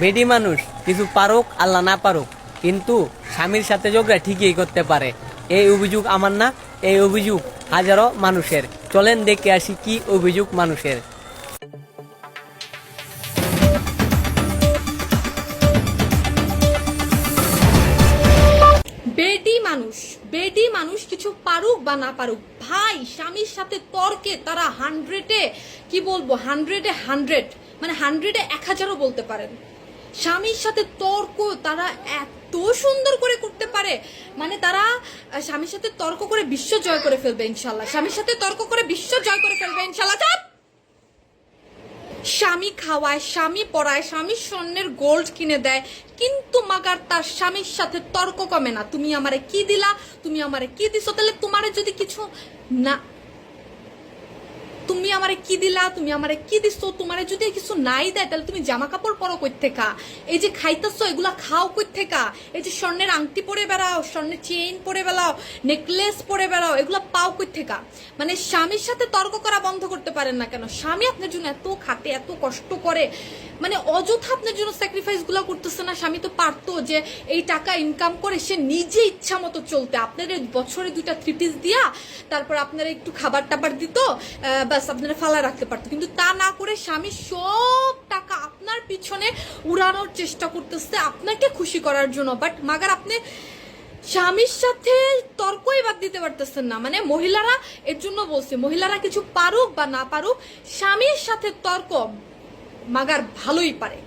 বেডি মানুষ, কিছু পারুক, আল্লাহ না পারুক, কিন্তু স্বামীর সাথে ঝগড়া ঠিকই করতে পারে। এই অভিযোগ আমার না, এই অভিযোগ হাজারো মানুষের। চলেন দেখে আসি কি অভিযোগ মানুষের। বেডি মানুষ বেডি মানুষ কিছু পারুক বা না পারুক, ভাই, স্বামীর সাথে তর্কে তারা হান্ড্রেডে কি বলব হান্ড্রেডে হান্ড্রেড মানে হান্ড্রেডে এক হাজারও বলতে পারেন। স্বামীর সাথে তর্ক তারা এত সুন্দর করে করতে পারে। মানে তারা স্বামীর সাথে তর্ক করে বিশ্ব জয় করে ফেলবে ইনশাল্লাহ স্বামীর সাথে তর্ক করে বিশ্ব জয় করে ফেলবে ইনশাল্লাহ স্বামী খাওয়ায়, স্বামী পড়ায় স্বামীর স্বর্ণের গোল্ড কিনে দেয়। কিন্তু মাগার তার স্বামীর সাথে তর্ক কমে না। তুমি আমারে কি দিলা? তুমি আমারে কি দিছো? তাহলে তোমারে যদি কিছু না তুমি আমারে কি দিলা? তুমি আমারে কি দিছো? তোমারে যদি কিছু নাই দেয়, তাহলে তুমি জামা কাপড় পরো কই থেকে এই যে খাইতেছো, এগুলা খাও কই থেকে এই যে স্বর্ণের আংটি পরে বেড়াও, স্বর্ণের চেইন পরে বেড়াও, নেকলেস পরে বেড়াও, এগুলা পাও কই থেকে মানে স্বামীর সাথে তর্ক করা বন্ধ করতে পারেন না কেন? স্বামী আপনার জন্য এত খাটে, এত কষ্ট করে মানে অযথা আপনার জন্য স্যাক্রিফাইসগুলো করতেছে না? স্বামী তো পারতো যে এই টাকা ইনকাম করে সে নিজে ইচ্ছা মতো চলতে। আপনার বছরে দুইটা থ্রি পিস দিয়া, তারপর আপনারা একটু খাবার টাবার দিত ব্যাস আপনারা ফালা রাখতে পারতো। কিন্তু তা না করে স্বামী সব টাকা আপনার পিছনে উড়ানোর চেষ্টা করতেছে আপনাকে খুশি করার জন্য। বাট মাগার আপনি স্বামীর সাথে তর্কই বাদ দিতে পারতেছেন না। মানে মহিলারা এর জন্য বলছে, মহিলারা কিছু পারুক বা না পারুক, স্বামীর সাথে তর্ক মাগার ভালোই পারে।